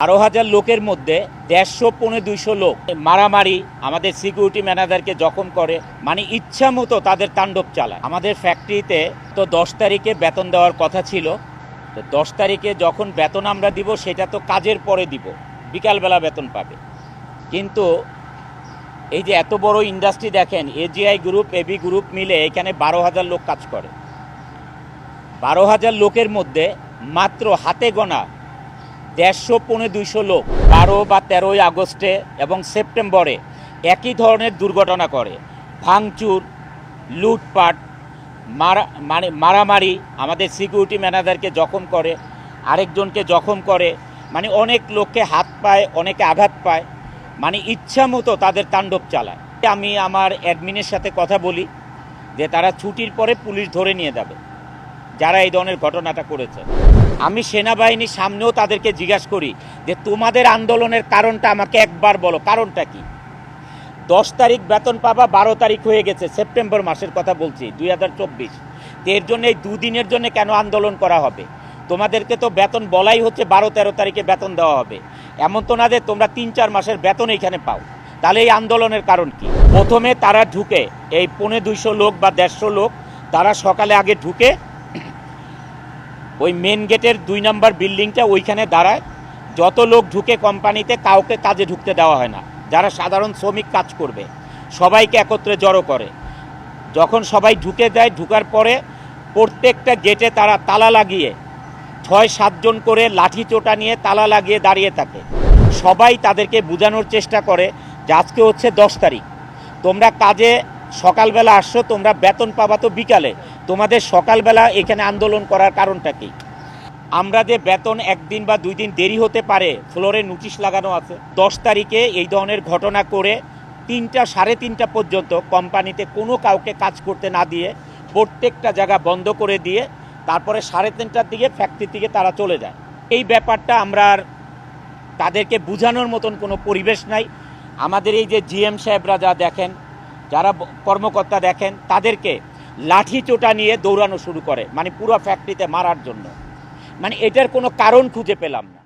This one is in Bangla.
বারো হাজার লোকের মধ্যে দেড়শো পৌনে দুইশো লোক মারামারি আমাদের সিকিউরিটি ম্যানেজারকে জখম করে মানে ইচ্ছা মতো তাদের তাণ্ডব চালায়। আমাদের ফ্যাক্টরিতে তো দশ তারিখে বেতন দেওয়ার কথা ছিল। তো দশ তারিখে যখন বেতন আমরা দিব, সেটা তো কাজের পরে দিব। বিকালবেলা বেতন পাবে। কিন্তু এই যে এত বড় ইন্ডাস্ট্রি দেখেন এজিআই গ্রুপ এবি গ্রুপ মিলে এখানে বারো হাজার লোক কাজ করে। বারো হাজার লোকের মধ্যে মাত্র হাতে গোনা দেড়শো পৌনে দুইশো লোক বারো বা তেরোই আগস্টে এবং সেপ্টেম্বরে একই ধরনের দুর্ঘটনা করে। ভাঙচুর, লুটপাট, মারা মানে মারামারি আমাদের সিকিউরিটি ম্যানেজারকে জখম করে, আরেকজনকে জখম করে মানে অনেক লোককে হাত পায়, অনেকে আঘাত পায় মানে ইচ্ছা মতো তাদের তাণ্ডব চালায়। আমি আমার অ্যাডমিনের সাথে কথা বলি, যে তারা ছুটির পরে পুলিশ ধরে নিয়ে যাবে, যারা এই ধরনের ঘটনাটা করেছে। আমি সেনাবাহিনীর সামনেও তাদেরকে জিজ্ঞাসা করি যে তোমাদের আন্দোলনের কারণটা আমাকে একবার বলো, কারণটা কি? দশ তারিখ বেতন পাবা, বারো তারিখ হয়ে গেছে, সেপ্টেম্বর মাসের কথা বলছি, দুই হাজার চব্বিশ। এর জন্য এই দুদিনের জন্য কেন আন্দোলন করা হবে? তোমাদেরকে তো বেতন বলাই হচ্ছে, বারো তেরো তারিখে বেতন দেওয়া হবে। এমন তো না যে তোমরা তিন চার মাসের বেতন এইখানে পাও। তাহলে এই আন্দোলনের কারণ কি? প্রথমে তারা ঢুকে, এই পৌনে দুইশো লোক বা দেড়শো লোক, তারা সকালে আগে ঢুকে ওই মেন গেটের দুই নম্বর বিল্ডিংটা ওইখানে দাঁড়ায়। যত লোক ঢুকে কোম্পানিতে কাউকে কাজে ঢুকতে দেওয়া হয় না। যারা সাধারণ শ্রমিক কাজ করবে, সবাইকে একত্রে জড়ো করে। যখন সবাই ঢুকে যায় ঢুকার পরে প্রত্যেকটা গেটে তারা তালা লাগিয়ে, ছয় সাতজন করে লাঠি চোটা নিয়ে তালা লাগিয়ে দাঁড়িয়ে থাকে। সবাই তাদেরকে বোঝানোর চেষ্টা করে যে আজকে হচ্ছে দশ তারিখ। তোমরা কাজে সকালবেলা আসছো, তোমরা বেতন পাবা তো বিকালে। তোমাদের সকালবেলা এখানে আন্দোলন করার কারণটা কি? আমরা যে বেতন একদিন বা দুই দিন দেরি হতে পারে, ফ্লোরে নোটিশ লাগানো আছে। দশ তারিখে এই ধরনের ঘটনা করে তিনটা, সাড়ে তিনটা পর্যন্ত কোম্পানিতে কোনো কাউকে কাজ করতে না দিয়ে প্রত্যেকটা জায়গা বন্ধ করে দিয়ে তারপরে সাড়ে তিনটার দিকে ফ্যাক্টরি থেকে তারা চলে যায়। এই ব্যাপারটা আমরা তাদেরকে বোঝানোর মতন কোনো পরিবেশ নাই। আমাদের এই যে জিএম সাহেবরা যা দেখেন, যারা কর্মকর্তা দেখেন, তাদেরকে লাঠি চোটা নিয়ে দৌড়ানো শুরু করে মানে পুরো ফ্যাক্টরিতে মারার জন্য। মানে এটার কোনো কারণ খুঁজে পেলাম না।